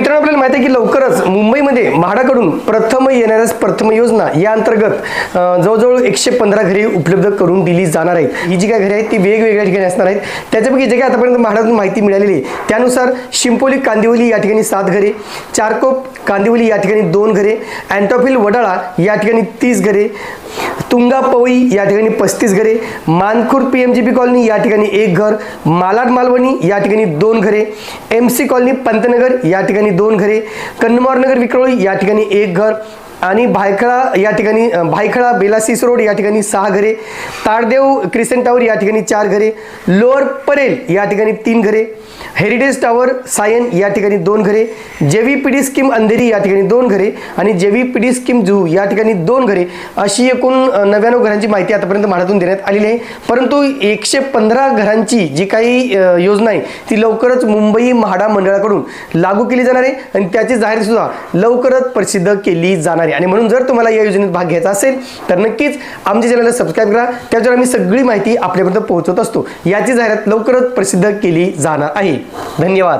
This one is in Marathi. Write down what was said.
मित्रांनो आपल्याला माहिती आहे की लवकरच मुंबईमध्ये म्हाडाकडून प्रथम येणाऱ्या प्रथम योजना या अंतर्गत जवळजवळ एकशे पंधरा घरे उपलब्ध करून दिली जाणार आहेत. ही जी काय घरे आहेत ती वेगवेगळ्या ठिकाणी असणार आहेत. त्याच्यापैकी जे काही आतापर्यंत म्हाडातून माहिती मिळालेली आहे त्यानुसार शिंपोली कांदिवली या ठिकाणी सात घरे चारकोप कांदिवली या ठिकाणी दोन घरे अँटॉफिल वडाळा या ठिकाणी तीस घरे तुंगा पवई या ठिकाणी पस्तीस घरे Mankhurd P M G P colony या ठिकाणी एक घर मालाड मालवणी या ठिकाणी दोन घरे एम सी कॉलनी पंतनगर या ठिकाणी दोन घरे कन्नमोरनगर विक्रोळी या ठिकाणी एक घर आणि भायखळा या ठिकाणी भायखळा बेलासीस रोड या ठिकाणी सहा घरे ताडदेव क्रिसेंट टावर या ठिकाणी चार घरे लोअर परेल या ठिकाणी तीन घरे हेरिटेज टावर सायन या ठिकाणी दोन घरे J V P D scheme Andheri या ठिकाणी दोन घरे आणि J V P D scheme जू या ठिकाणी दोन घरे अशी एकूण नव्याण्णव घरांची माहिती आतापर्यंत म्हाडातून देण्यात आलेली आहे. परंतु एकशे पंधरा घरांची जी काही योजना आहे ती लवकरच मुंबई म्हाडा मंडळाकडून लागू केली जाणार आहे आणि त्याची जाहीर सुद्धा लवकरच प्रसिद्ध केली जाणार आहे. आणि म्हणून जर तुम्हाला या योजनेत भाग घ्यायचा असेल तर नक्कीच आमच्या चॅनलला सबस्क्राईब करा. त्याच्यावर आम्ही सगळी माहिती आपल्यापर्यंत पोहोचवत असतो. याची जाहिरात लवकरच प्रसिद्ध केली जाणार आहे. धन्यवाद.